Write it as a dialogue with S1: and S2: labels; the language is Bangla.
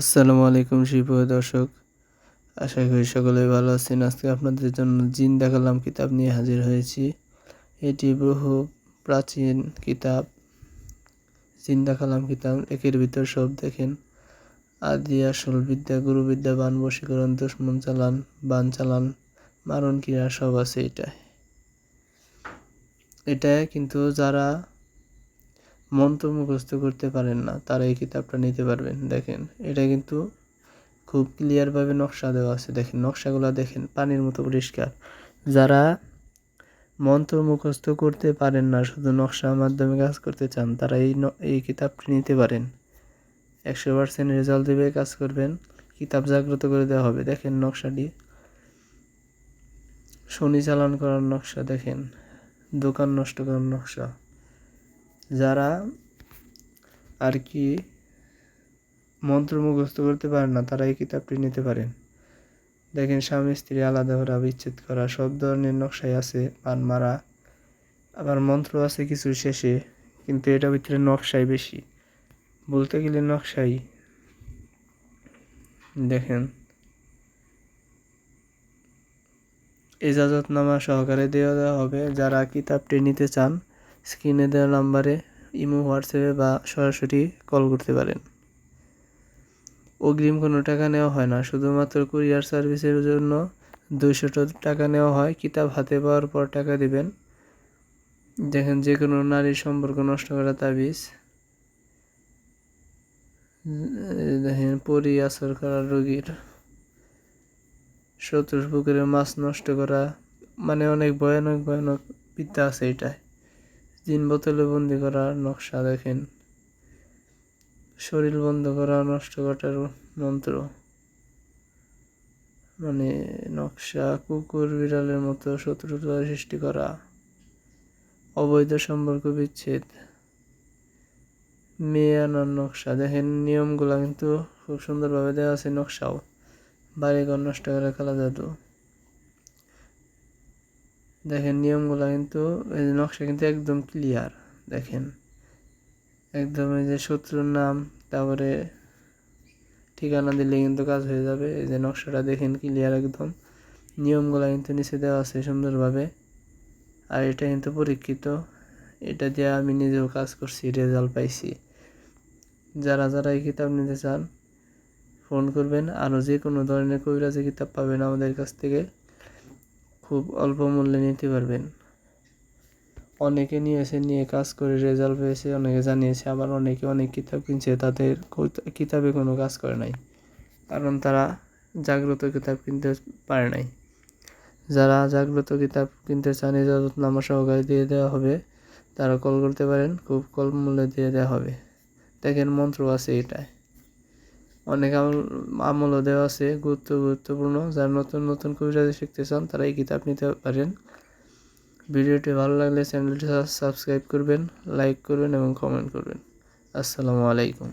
S1: আসসালামু আলাইকুম, সুপ্রিয় দর্শক। আশা করি সকলে ভালো আছেন। আজকে আপনাদের জন্য জিন দেখালাম, কিতাব নিয়ে হাজির হয়েছি। এটি বহু প্রাচীন কিতাব। জিন দেখালাম কিতাব, একের ভিতর সব দেখেন। আদি আসল বিদ্যা, গুরুবিদ্যা, বান বশীকরণ, দুশ্মন চালান, বান চালান, মারণ ক্রিয়া সব আছে এটায়। এটা কিন্তু যারা মন্ত্র মুখস্থ করতে পারেন না, তারা এই কিতাবটা নিতে পারবেন। দেখেন, এটা কিন্তু খুব ক্লিয়ারভাবে নকশা দেওয়া আছে। দেখেন, নকশাগুলো দেখেন, পানির মতো পরিষ্কার। যারা মন্ত্র মুখস্থ করতে পারেন না, শুধু নকশার মাধ্যমে কাজ করতে চান, তারা এই এই কিতাবটি নিতে পারেন। একশো পার্সেন্ট রেজাল্ট দেবে, কাজ করবেন, কিতাব জাগ্রত করে দেওয়া হবে। দেখেন নকশাটি। শনি চালান করার নকশা, দেখেন, দোকান নষ্ট করার নকশা। যারা আর কি মন্ত্র মুখস্থ করতে পারেন না, তারা এই কিতাবটি নিতে পারেন। দেখেন, স্বামী, স্ত্রী, আলাদা করা বিচ্ছেদ করা, সব ধরনের নকশাই আছে পান মারা, আবার মন্ত্র আছে কিছু শেষে, কিন্তু এটা ভিতরে নকশাই বেশি। বলতে গেলে নকশাই। দেখেন, এজাজতনামা সহকারে দেওয়া দেওয়া হবে, যারা কিতাবটি নিতে চান স্ক্রিনে দেওয়া নাম্বারে ইমো, হোয়াটসঅ্যাপে বা সরাসরি কল করতে পারেন। অগ্রিম কোনো টাকা নেওয়া হয় না, শুধুমাত্র কুরিয়ার সার্ভিসের জন্য দুইশো টাকা নেওয়া হয়। কিতাব হাতে পাওয়ার পর টাকা দিবেন। দেখেন যে কোনো নারীর সম্পর্ক নষ্ট করা তাবিজ। দেখেন, পরি আসর করা রোগীর। শত্রুর পুকুরে মাছ নষ্ট করা। মানে অনেক ভয়ানক ভয়ানক বিদ্যা আছে এটায়। তিন বোতলে বন্দি করা, নকশা দেখেন। শরীর বন্ধ করা, নষ্ট করার মন্ত্র। মানে নকশা কুকুর বিড়ালের মতো শত্রুতা সৃষ্টি করা। অবৈধ সম্পর্ক বিচ্ছেদ। মেয়ে আনার নকশা দেখেন, নিয়মগুলো কিন্তু খুব সুন্দরভাবে দেওয়া আছে নকশাও। বাড়িঘর নষ্ট করে খেলা জাদু দেখেন, নিয়মগুলো কিন্তু এই যে নকশা কিন্তু একদম ক্লিয়ার দেখেন। একদম এই যে শত্রুর নাম, তারপরে ঠিকানা দিলে কিন্তু কাজ হয়ে যাবে। এই যে নকশাটা দেখেন ক্লিয়ার একদম। নিয়মগুলো কিন্তু নিচে দেওয়া আছে সুন্দরভাবে। আর এটা কিন্তু পরীক্ষিত। এটা দিয়ে আমি নিজেও কাজ করছি রেজাল্ট পাইছি। যারা যারা এই কিতাব নিতে চান ফোন করবেন। আরও যে কোনো ধরনের কবিরাজি কিতাব পাবেন আমাদের কাছ থেকে। খুব অল্প মূল্যে নিতে পারবেন। অনেকে নিয়েছে, নিয়ে কাজ করে রেজাল্ট পেয়েছে, অনেকে জানিয়েছে, আবার অনেকে অনেক কিতাব কিনছে, তাদের কিতাবে কোনো কাজ করে নাই। কারণ তারা জাগ্রত কিতাব কিনতে পারে নাই। যারা জাগ্রত কিতাব কিনতে চান নামা সহকারে দিয়ে দেওয়া হবে। তারা কল করতে পারেন, খুব কম মূল্যে দিয়ে দেওয়া হবে। দেখেন, মন্ত্র আছে এটায়। অনেক আমল, আমলও দেওয়া আছে, গুরুত্ব, গুরুত্বপূর্ণ। যারা নতুন নতুন কবিরাজি শিখতে চান, তারা এই কিতাব নিতে পারেন। ভিডিওটি ভালো লাগলে চ্যানেলটি সাবস্ক্রাইব করবেন, লাইক করবেন এবং কমেন্ট করবেন। আসসালামু আলাইকুম।